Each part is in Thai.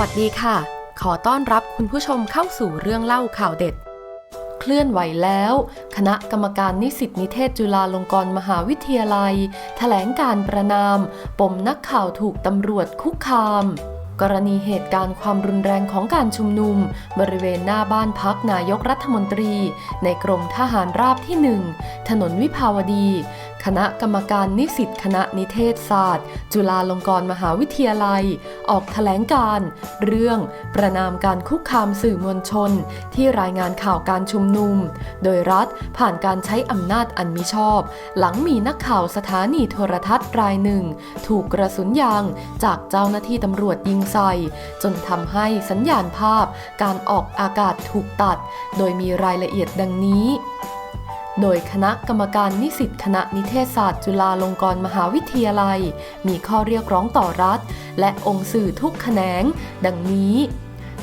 วัสดีค่ะ ขอต้อนรับคุณผู้ชมเข้าสู่เรื่องเล่าข่าวเด็ด เคลื่อนไหวแล้ว คณะกรรมการนิสิตนิเทศจุฬาลงกรณ์มหาวิทยาลัยแถลงการประนาม ปมนักข่าวถูกตำรวจคุกคาม กรณีเหตุการณ์ความรุนแรงของการชุมนุม บริเวณหน้าบ้านพักนายกรัฐมนตรี ในกรมทหารราบที่หนึ่งถนนวิภาวดี คณะกรรมการนิสิตคณะนิเทศศาสตร์ จุฬาลงกรณ์มหาวิทยาลัย ออกแถลงการ เรื่องประนามการคุกคามสื่อมวลชน ที่รายงานข่าวการชุมนุม โดยรัฐผ่านการใช้อำนาจอันมิชอบ หลังมีนักข่าวสถานีโทรทัศน์รายหนึ่ง ถูกกระสุนยางจากเจ้าหน้าที่ตำรวจยิงใส่จนทำให้สัญญาณภาพการออกอากาศถูกตัด โดยมีรายละเอียดดังนี้โดยคณะกรรมการนิสิตคณะนิเทศศาสตร์จุฬาลงกรณ์มหาวิทยาลัย มีข้อเรียกร้องต่อรัฐ และองค์สื่อทุกแขนง ดังนี้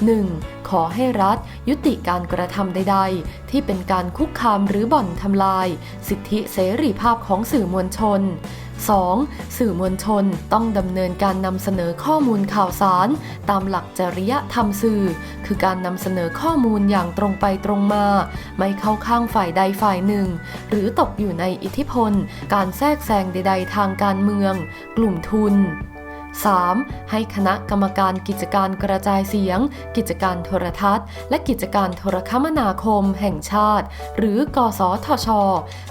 1. ขอให้รัฐยุติการกระทำใด ๆ ที่เป็นการคุกคามหรือบ่อนทำลาย สิทธิเสรีภาพของสื่อมวลชน 2. สื่อมวลชนต้องดำเนินการนำเสนอข้อมูลข่าวสาร ตามหลักจริยธรรมสื่อ คือการนำเสนอข้อมูลอย่างตรงไปตรงมา ไม่เข้าข้างฝ่ายใดฝ่ายหนึ่ง หรือตกอยู่ในอิทธิพล การแทรกแซงใด ๆ ทางการเมือง กลุ่มทุน 3. ให้คณะกรรมการกิจการกระจายเสียง กิจการโทรทัศน์ และกิจการโทรคมนาคมแห่งชาติ หรือกสทช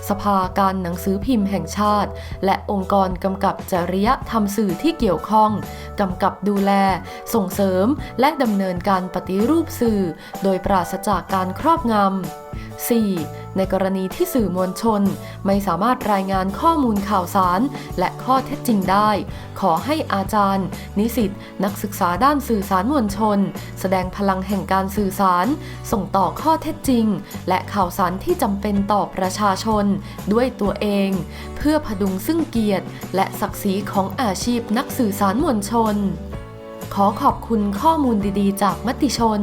สภาการหนังสือพิมพ์แห่งชาติ และองค์กรกำกับจริยธรรมสื่อที่เกี่ยวข้องกำกับดูแล ส่งเสริม และดำเนินการปฏิรูปสื่อ โดยปราศจากการครอบงำ 4. ในกรณีที่สื่อมวลชน ไม่สามารถรายงานข้อมูลข่าวสาร และข้อเท็จจริงได้ ขอให้อาจารย์ นิสิตนักศึกษาด้านสื่อสารมวลชน แสดงพลังแห่งการสื่อสาร ส่งต่อข้อเท็จจริง และข่าวสารที่จำเป็นต่อประชาชน ด้วยตัวเอง เพื่อพดุงซึ่งเกียรติ และศักดิ์ศรีของอาชีพนักสื่อสารมวลชน ขอขอบคุณข้อมูลดีๆ จากมติชน